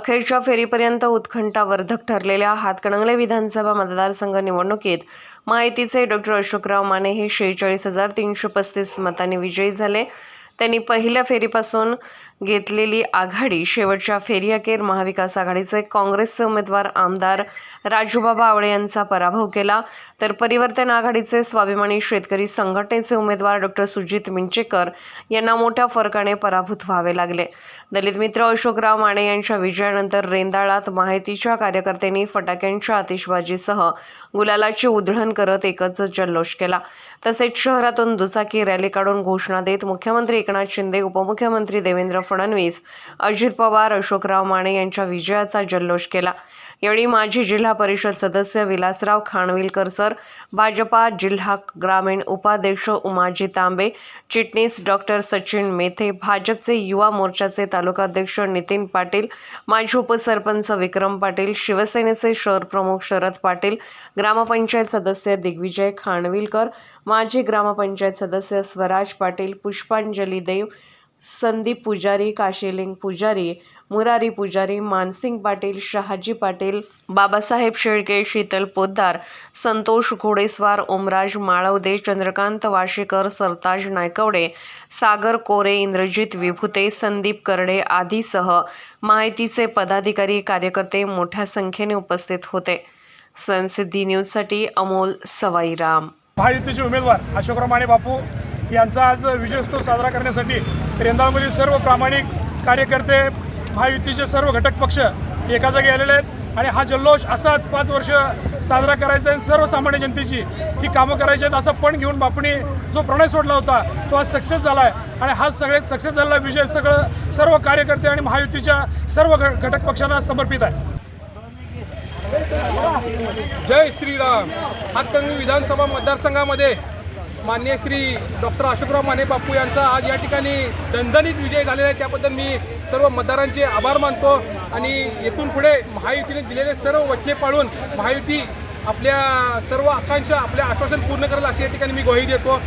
अखेरच्या फेरीपर्यंत उत्कंठावर्धक ठरलेल्या हातकणंगले विधानसभा मतदारसंघ निवडणुकीत माहितीचे डॉक्टर अशोकराव माने हे शेहेचाळीस हजार तीनशे पस्तीस मतांनी विजयी झाले. त्यांनी पहिल्या फेरीपासून घेतलेली आघाडी शेवटच्या फेरीअखेर महाविकास आघाडीचे काँग्रेसचे उमेदवार आमदार राजूबाबा आवळे यांचा पराभव केला. तर परिवर्तन आघाडीचे स्वाभिमानी शेतकरी संघटनेचे उमेदवार डॉक्टर सुजित मिंचेकर यांना मोठ्या फरकाने पराभूत व्हावे लागले. दलित मित्र अशोकराव माने यांच्या विजयानंतर रेंदाळात माहितीच्या कार्यकर्त्यांनी फटाक्यांच्या आतिषबाजीसह गुलालाची उधळण करत एकच जल्लोष केला. तसेच शहरातून दुचाकी रॅली काढून घोषणा देत मुख्यमंत्री एकनाथ शिंदे उपमुख्यमंत्री देवेंद्र फडणवीस अजित पवार अशोकराव माने यांच्या विजयाचा जल्लोष केला. यावेळी माजी जिल्हा परिषद सदस्य विलासराव खानविलकर सर भाजपा जिल्हा ग्रामीण उपाध्यक्ष उमाजी तांबे चिटणीस डॉक्टर सचिन मेथे भाजपचे युवा मोर्चाचे तालुकाध्यक्ष नितीन पाटील माजी उपसरपंच विक्रम पाटील शिवसेनेचे शहर प्रमुख शरद पाटील ग्रामपंचायत सदस्य दिग्विजय खानविलकर माजी ग्रामपंचायत सदस्य स्वराज पाटील पुष्पांजली देव संदीप पुजारी काशीलिंग पुजारी मुरारी पुजारी मानसिंग पाटील शहाजी पाटील बाबासाहेब शेळके शीतल पोद्दार संतोष घोडेस्वार ओमराज माळवदे चंद्रकांत वाशीकर सरताज नायकवडे सागर कोरे इंद्रजित विभुते संदीप करडे आदीसह माहितीचे पदाधिकारी कार्यकर्ते मोठ्या संख्येने उपस्थित होते. स्वयंसिद्धी न्यूजसाठी अमोल सवाईराम. महायुतीचे उमेदवार अशोकराव माने बापू यांचा आज विजयोत्सव साजरा करण्यासाठी रेंदाळमधील सर्व प्रामाणिक कार्यकर्ते महायुतीचे सर्व घटक पक्ष एका जागी आलेले आहेत. आणि हा जल्लोष असाच पाच वर्ष साजरा करायचा आहे सर्वसामान्य जनतेची ही कामं करायची आहेत असं पण घेऊन बापणी जो प्रणय सोडला होता तो आज सक्सेस झाला आहे. आणि हा सगळे सक्सेस झालेला विजय सगळं सर्व कार्यकर्ते आणि महायुतीच्या सर्व घटक पक्षांना समर्पित आहे. जय श्रीराम. हातकणंगले विधानसभा मतदारसंघामध्ये मान्य श्री डॉक्टर अशोकराव माने बापू यांचा आज या ठिकाणी दणदणीत विजय झालेला आहे. त्याबद्दल मी सर्व मतदारांचे आभार मानतो आणि येथून पुढे महायुतीने दिलेले सर्व वचने पाळून महायुती आपल्या सर्व आकांक्षा आपल्या आश्वासन पूर्ण करेल अशी या ठिकाणी मी ग्वाही देतो.